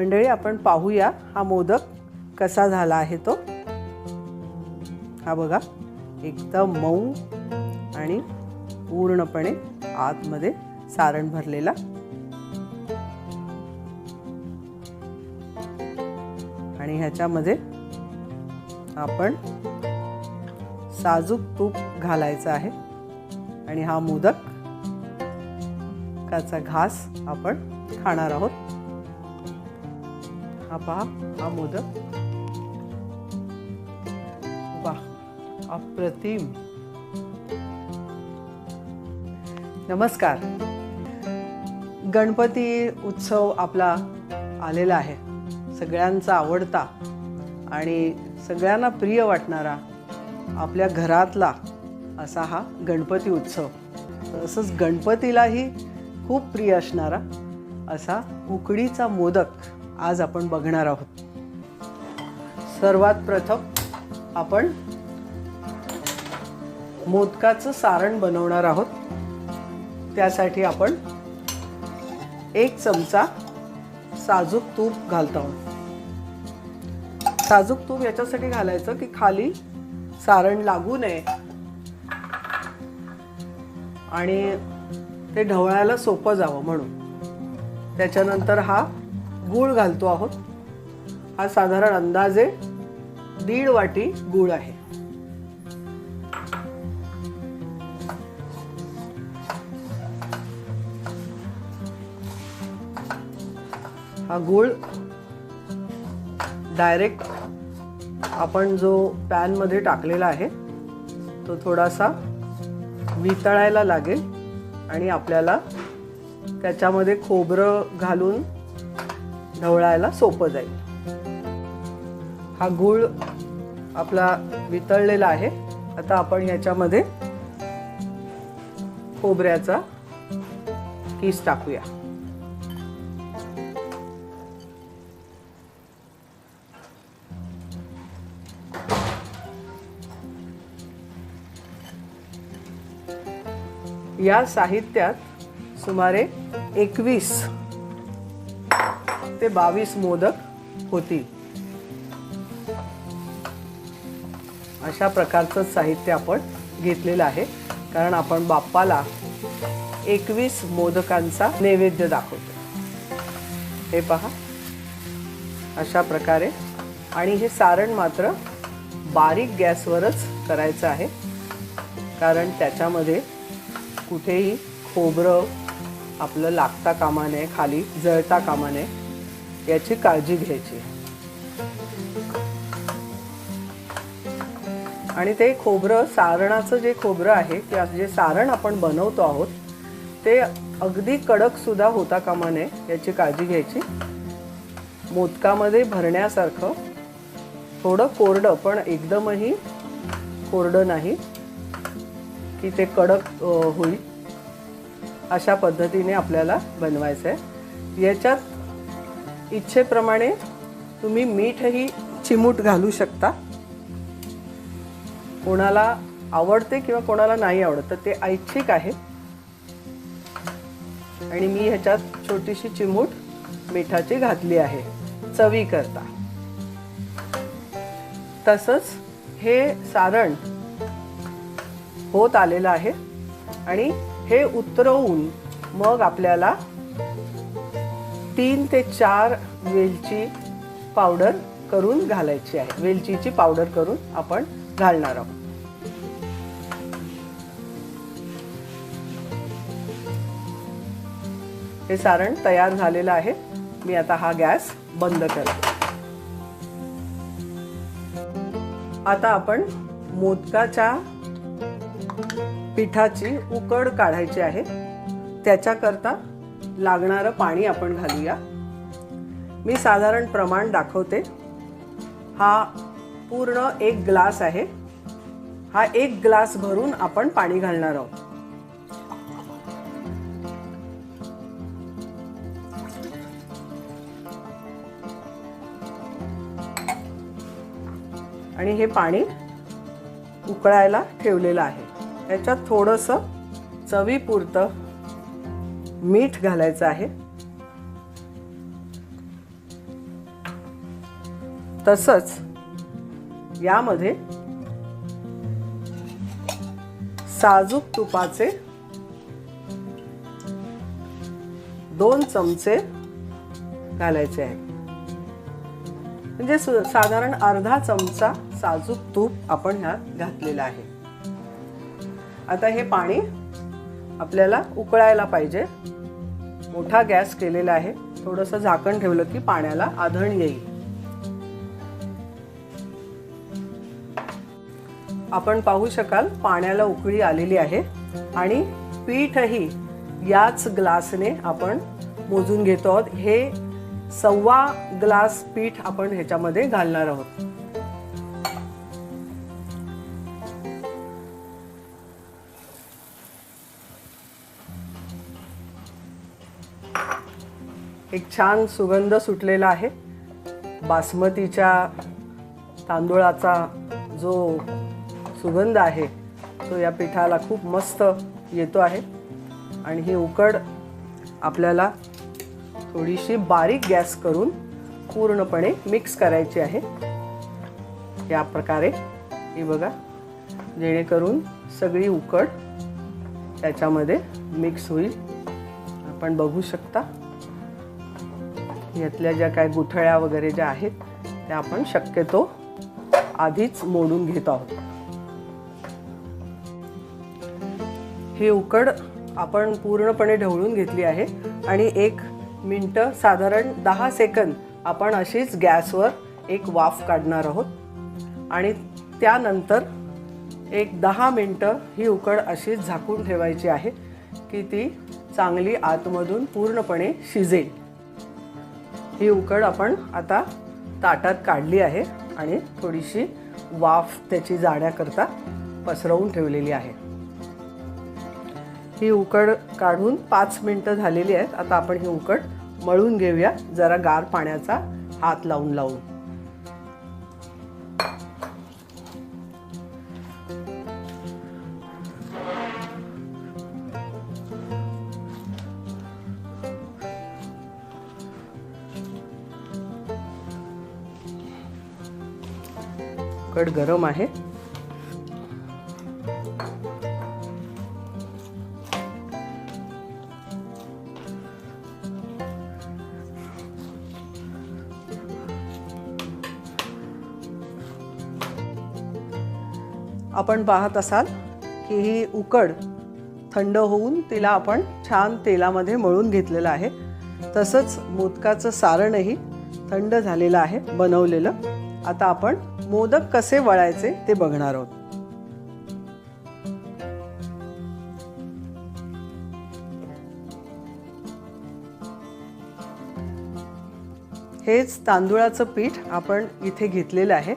मंडळी आपण पाहूया हा मोदक कसा झाला आहे तो. हा बघा एकदम मऊ आणि पूर्णपणे आतमध्ये सारण भरलेला. आणि ह्याच्यामध्ये आपण साजूक तूप घालायचं आहे. आणि हा मोदक काचा घास आपण खाणार आहोत. हा पहा हा मोदक वा अप्रतिम नमस्कार गणपती उत्सव आपला आलेला आहे सगळ्यांचा आवडता आणि सगळ्यांना प्रिय वाटणारा आपल्या घरातला असा हा गणपती उत्सव तसंच गणपतीलाही खूप प्रिय असणारा असा उकडीचा मोदक आज आपण बघणार आहोत. सर्वात प्रथम आपण मोदकाचं सारण बनवणार आहोत. त्यासाठी आपण एक चमचा साजूक तूप घालतो आहोत. साजूक तूप याच्यासाठी घालायचं की खाली सारण लागू नये. आणि ते ढवळायला सोपं जावं म्हणून. त्याच्यानंतर हा गूळ घालतो आहोत. हा साधारण अंदाजे दीड वाटी गूळ आहे. हा गूळ डायरेक्ट आपण जो पॅनमध्ये टाकलेला आहे तो थोडासा वितळायला लागेल आणि आपल्याला त्याच्यामध्ये खोबरं घालून ढवळायला सोपं जाईल. हा गूळ आपला वितळलेला आहे. आता आपण याच्यामध्ये खोबऱ्याचा किस टाकूया. या साहित्यात सुमारे एकवीस ते बावीस मोदक होतील. अशा प्रकारचं साहित्य आपण घेतलेलं आहे. कारण आपण बाप्पाला एकवीस मोदकांचा नैवेद्य दाखवतो. हे पहा. अशा प्रकारे. आणि हे सारण मात्र बारीक गॅसवरच करायचं आहे. कारण त्याच्यामध्ये कुठेही खोबरं आपलं लागता कामा नये खाली जळता कामा नये. याची काळजी घ्यायची. आणि ते खोबरं सारणाचं जे खोबरं आहे किंवा जे सारण आपण बनवतो आहोत ते अगदी कडक सुद्धा होता कामा नये याची काळजी घ्यायची. मोदकामध्ये भरण्यासारखं थोडं कोरडं पण एकदमही कोरडं नाही की ते कडक होईल अशा पद्धतीने आपल्याला बनवायचं आहे याच्यात इच्छेप्रमाणे तुम्ही मीठही चिमूट घालू शकता. कोणाला आवडते किंवा कोणाला नाही आवडत तर ते ऐच्छिक आहे. आणि मी ह्याच्यात छोटीशी चिमूट मिठाची घातली आहे. चवी करता. तसंच हे सारण होत आलेलं आहे. आणि हे उतरवून मग आपल्याला तीन ते चार वेलची पावडर करून घालायची आहे. वेलचीची पावडर करून आपण घालणार आहोत. हे सारण तयार झालेलं आहे. मी आता हा गॅस बंद करते. आता आपण मोदकाच्या पिठाची उकड काढायची आहे. त्याच्याकरता लागणारं पाणी आपण घालूया. मी साधारण प्रमाण दाखवते. हा पूर्ण एक ग्लास आहे. हा एक ग्लास भरून आपण पाणी घालणार आहोत. आणि हे पाणी उकळायला ठेवलेलं आहे. त्याच्यात थोडंसं चवीपुरतं मीठ घालायचं आहे. तसंच यामध्ये साजूक तुपाचे दोन चमचे घालायचे आहेत म्हणजे साधारण अर्धा चमचा साजूक तूप आपण ह्यात घातलेला आहे. आता हे पाणी आपल्याला उकळायला पाहिजे. मोठा गॅस केलेला आहे. थोडंसं झाकण ठेवलं की पाण्याला आधण येईल. आपण पाहू शकाल पाण्याला उकळी आलेली आहे आणि पीठही याच ग्लासने आपण मोजून घेतो आहोत. हे सव्वा ग्लास पीठ आपण ह्याच्यामध्ये घालणार आहोत. एक छान सुगंध सुटलेला आहे. बासमतीच्या तांदूळाचा जो सुगंध आहे तो या पिठाला खूप मस्त येतो आहे. आणि ही उकड आपल्याला थोडीशी बारीक गॅस करून पूर्णपणे मिक्स करायची आहे. या प्रकारे ही बघा जेणेकरून सगळी उकड त्याच्यामध्ये मिक्स होईल. आपण बघू शकता. यातल्या ज्या काय गुठळ्या वगैरे ज्या आहेत त्या आपण शक्यतो आधीच मोडून घेत आहोत. ही उकड आपण पूर्णपणे ढवळून घेतली आहे आणि एक मिनटं साधारण दहा सेकंद आपण अशीच गॅसवर एक वाफ काढणार आहोत. आणि त्यानंतर एक दहा मिनटं ही उकड अशीच झाकून ठेवायची आहे की ती चांगली आतमधून पूर्णपणे शिजेल. ही उकड आपण आता ताटात काढली आहे आणि थोडीशी वाफ त्याची जाण्याकरता पसरवून ठेवलेली आहे. ही उकड काढून पाच मिनटं झालेली आहेत. आता आपण ही उकड मळून घेऊया. जरा गार पाण्याचा हात लावून लावून पापड गरम आहे. आपण पाहत असाल की ही उकड थंड होऊन तिला आपण छान तेलामध्ये मळून घेतलेलं आहे. तसंच मोदकाचं सारणही थंड झालेलं आहे बनवलेलं. आता आपण मोदक कसे वळायचे ते बघणार आहोत. हेच तांदुळाचं पीठ आपण इथे घेतलेलं आहे.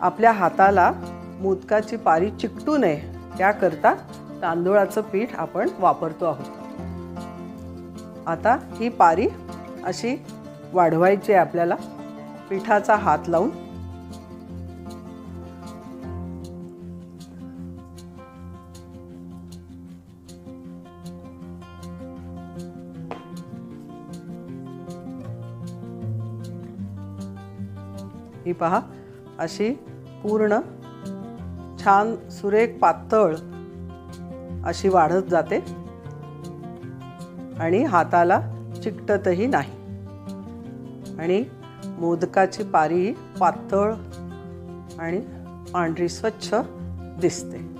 आपल्या हाताला मोदकाची पारी चिकटू नये त्याकरता तांदूळाचं पीठ आपण वापरतो आहोत. आता ही पारी अशी वाढवायची आहे आपल्याला. पिठाचा हात लावून ही पहा. अशी पूर्ण छान सुरेख पातळ अशी वाढत जाते. आणि हाताला चिकटतही नाही. आणि मोदकाची पारी पातळ आणि पांढरी स्वच्छ दिसते.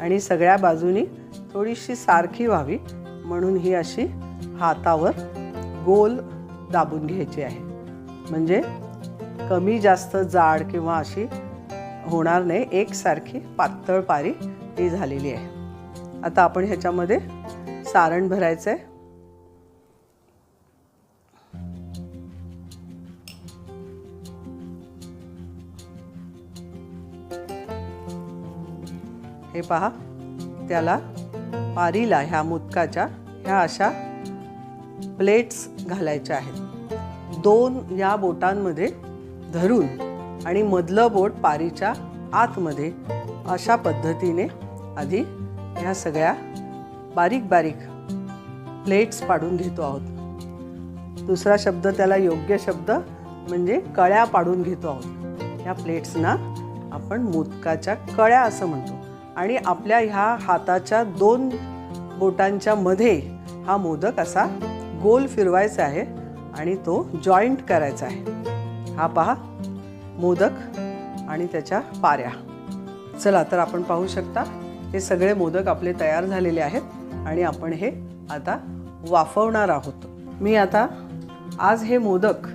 आणि सगळ्या बाजूनी थोडीशी सारखी व्हावी म्हणून ही अशी हातावर गोल दाबून घ्यायची आहे. म्हणजे कमी जास्त जाड किंवा अशी होणार नाही एकसारखी पातळ पारी ही झालेली आहे. आता आपण ह्याच्यामध्ये सारण भरायचं आहे हे पहा त्याला पारीला ह्या मुदकाच्या ह्या अशा प्लेट्स घालायच्या आहेत. दोन या बोटांमध्ये धरून आणि मधलं बोट पारीच्या आतमध्ये अशा पद्धतीने आधी ह्या सगळ्या बारीक बारीक प्लेट्स पाडून घेतो आहोत. दुसरा शब्द त्याला योग्य शब्द म्हणजे कळ्या पाडून घेतो आहोत. ह्या प्लेट्सना आपण मोदकाच्या कळ्या असं म्हणतो. आणि आपल्या ह्या हाताच्या दोन बोटांच्या मध्ये हा मोदक असा गोल फिरवायचा आहे आणि तो जॉईंट करायचा आहे. हा पहा मोदक आणि त्याच्या पाऱ्या. चला तर आपण पाहू शकता हे सगळे मोदक आपले तयार झालेले आहेत आणि आपण हे आता वाफवणार आहोत. मी आता आज हे मोदक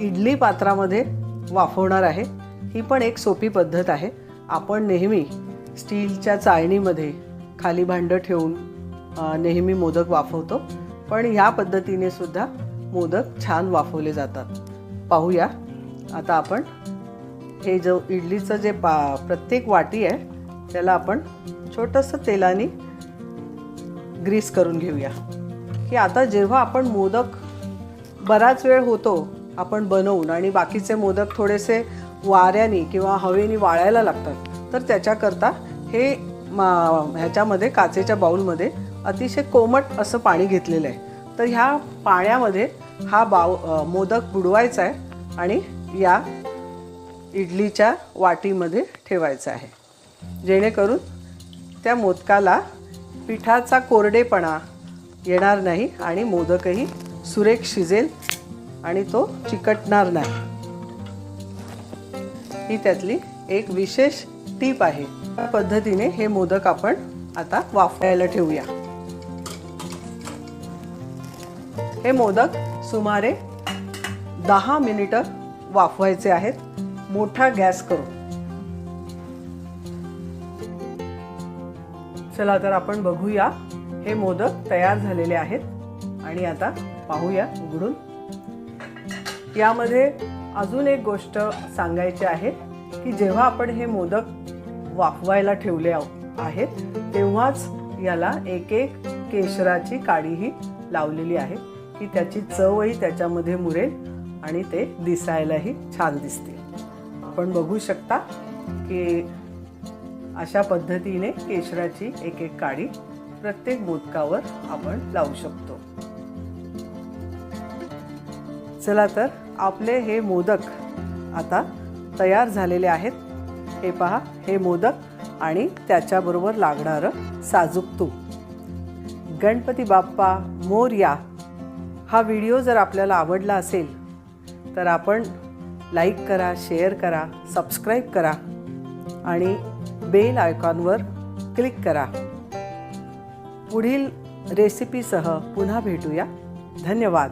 इडली पात्रामध्ये वाफवणार आहे. ही पण एक सोपी पद्धत आहे. आपण नेहमी स्टीलच्या चाळणीमध्ये खाली भांडं ठेवून नेहमी मोदक वाफवतो. पण ह्या पद्धतीने सुद्धा मोदक छान वाफवले जातात. पाहूया. आता आपण हे जो इडलीचं जे पा प्रत्येक वाटी आहे त्याला आपण छोटंसं तेलाने ग्रीस करून घेऊया. की आता जेव्हा आपण मोदक बराच वेळ होतो आपण बनवून आणि बाकीचे मोदक थोडेसे वाऱ्याने किंवा हवेने वाळायला लागतात तर त्याच्याकरता हे मा ह्याच्यामध्ये काचेच्या बाऊलमध्ये अतिशय कोमट असं पाणी घेतलेलं आहे. तर ह्या पाण्यामध्ये हा बाव मोदक बुडवायचा आहे आणि या इडलीच्या वाटीमध्ये ठेवायचा आहे. जेणेकरून त्या मोदकाला पिठाचा कोरडेपणा येणार नाही आणि मोदकही सुरेख शिजेल आणि तो चिकटणार नाही. ही त्यातली एक विशेष टीप आहे. पद्धतीने हे मोदक आपण आता वाफवायला ठेवूया. हे मोदक सुमारे दहा मिनिटं वाफवायचे आहेत. मोठा गॅस करून. चला तर आपण बघूया. हे मोदक तयार झालेले आहेत. आणि आता पाहूया उघडून. यामध्ये अजून एक गोष्ट सांगायची आहे की जेव्हा आपण हे मोदक वाफवायला ठेवले आहो- आहेत तेव्हाच याला एक एक केशराची काडीही लावलेली आहे. की त्याची चवही त्याच्यामध्ये मुरेल आणि ते दिसायलाही छान दिसते आपण बघू शकता की अशा पद्धतीने केशराची एक एक काडी प्रत्येक मोदकावर आपण लावू शकतो. चला तर आपले हे मोदक आता तयार झालेले आहेत. हे पहा हे मोदक आणि त्याच्याबरोबर लागणारं साजूक तूप. गणपती बाप्पा मोरया हा व्हिडिओ जर आपल्याला आवडला असेल तर आपण लाईक करा शेअर करा सबस्क्राईब करा आणि बेल आयकॉनवर क्लिक करा. पुढील रेसिपीसह पुन्हा भेटूया. धन्यवाद.